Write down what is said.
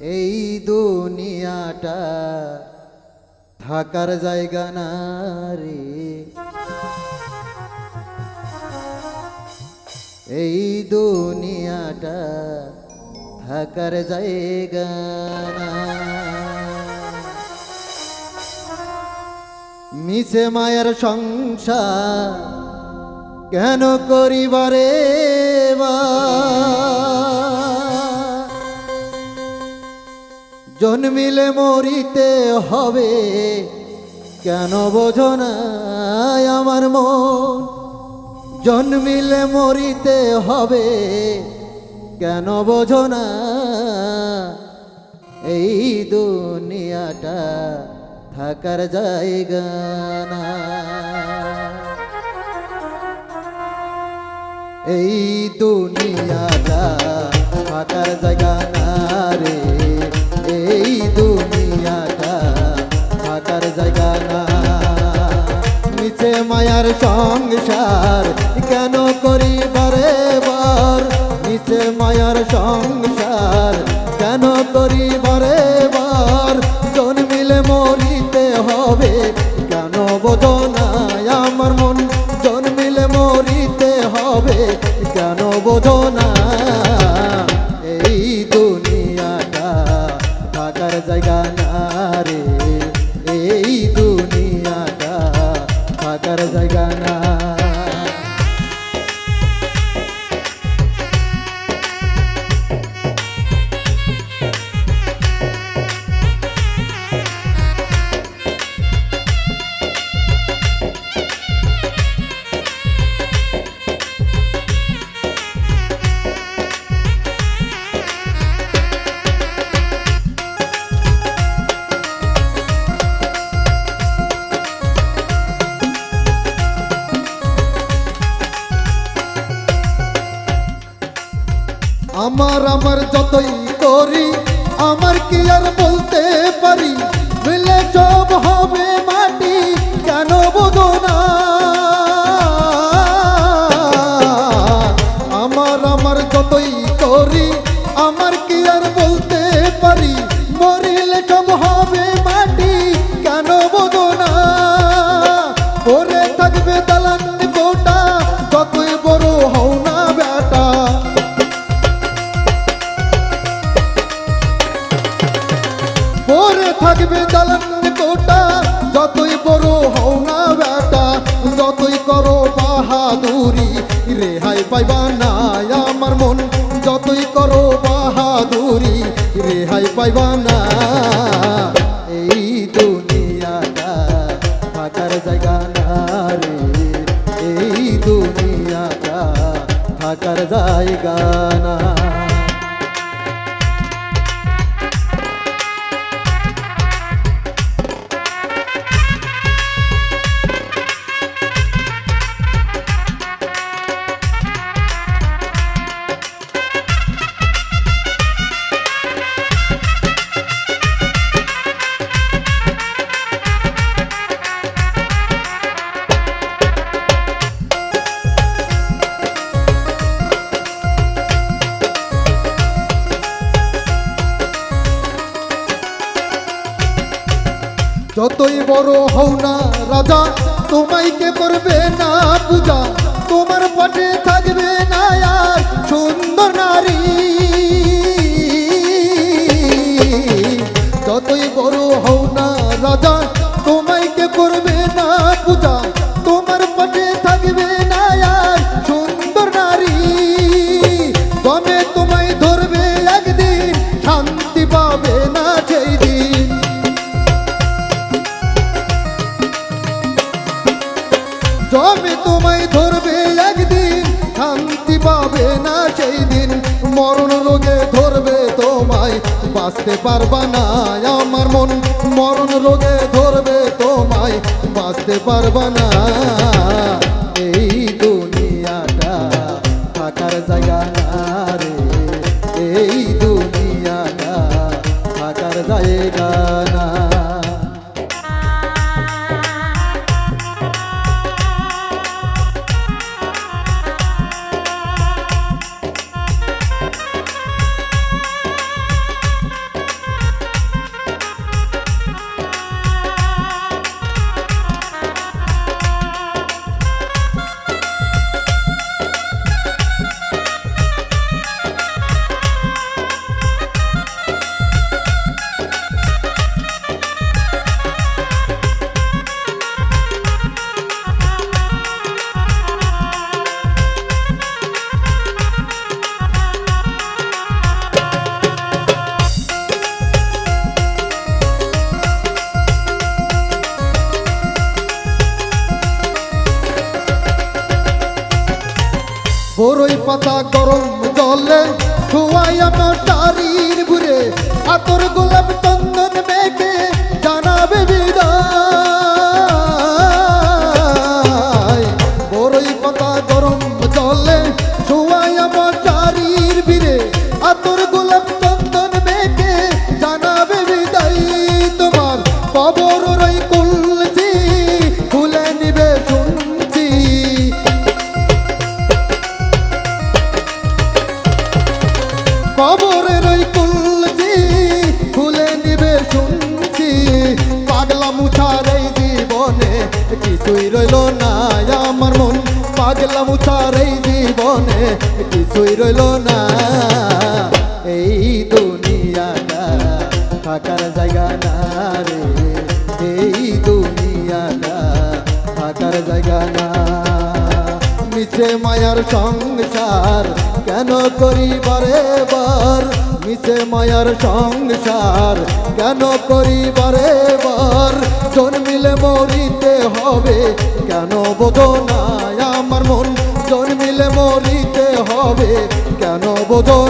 এই দুনিয়াটা থাকার জায়গা না রে। এই দুনিয়াটা থাকার জায়গা না। মিছে মায়ের সংসার কেন করিবারে বা জন্মিলে মরিতে হবে। কেন বোঝো আমার মন? জন্মিলে মরিতে হবে। কেন বোঝো এই দুনিয়াটা থাকার জায়গা না? এই দুনিয়াটা থাকার জায়গা না। মায়ার সংসার কেন করি বারে বার নিচে মায়ার সংসার কেন করি বারে বার জন্মিলে মরিতে হবে কেন বোধনায় আমার মন? জন্মিলে মরিতে হবে কেন বোঝো আমার যতই করি আমার কি আর বলতে পারি? মিলে জব হবে থাকবে দালান কোটা। যতই বড় হও না বেটা, যতই করো বাহাদুরি, রেহাই পাইবা না আমার মন। যতই করো বাহাদুরি, রেহাই পাইবা না। এই দুনিয়াটা থাকার জায়গা না রে। এই দুনিয়াটা থাকার জায়গা না যতই বড় হও না রাজা, তোমায় কে করবে না পূজা? তোমার পটে থাকবে না সুন্দর মরণ রোগে ধরবে তোমায়। বাঁচতে পারবা না আমার মন। মরণ রোগে ধরবে তোমায়। বাঁচতে পারবা না। বরই পাতা গরম জলে ধোয়াই আমার তারির ঘুরে আতর গোলাপ চন্দন মেঘে জানাবে কিছুই রইল না আমার মন। পাগলা মুছার এই জীবনে কিছুই রইল না। এই দুনিয়াটা থাকার জায়গা না রে। এই দুনিয়াটা থাকার জায়গা না। মিছে মায়ার সংসার কেন করি বারে বার মিছে মায়ার সংসার, কেন পরিবারে বার? জন্মিলে মরিতে হবে, কেন বোঝো আমার মন? জন্মিলে মরিতে হবে, কেন বোঝো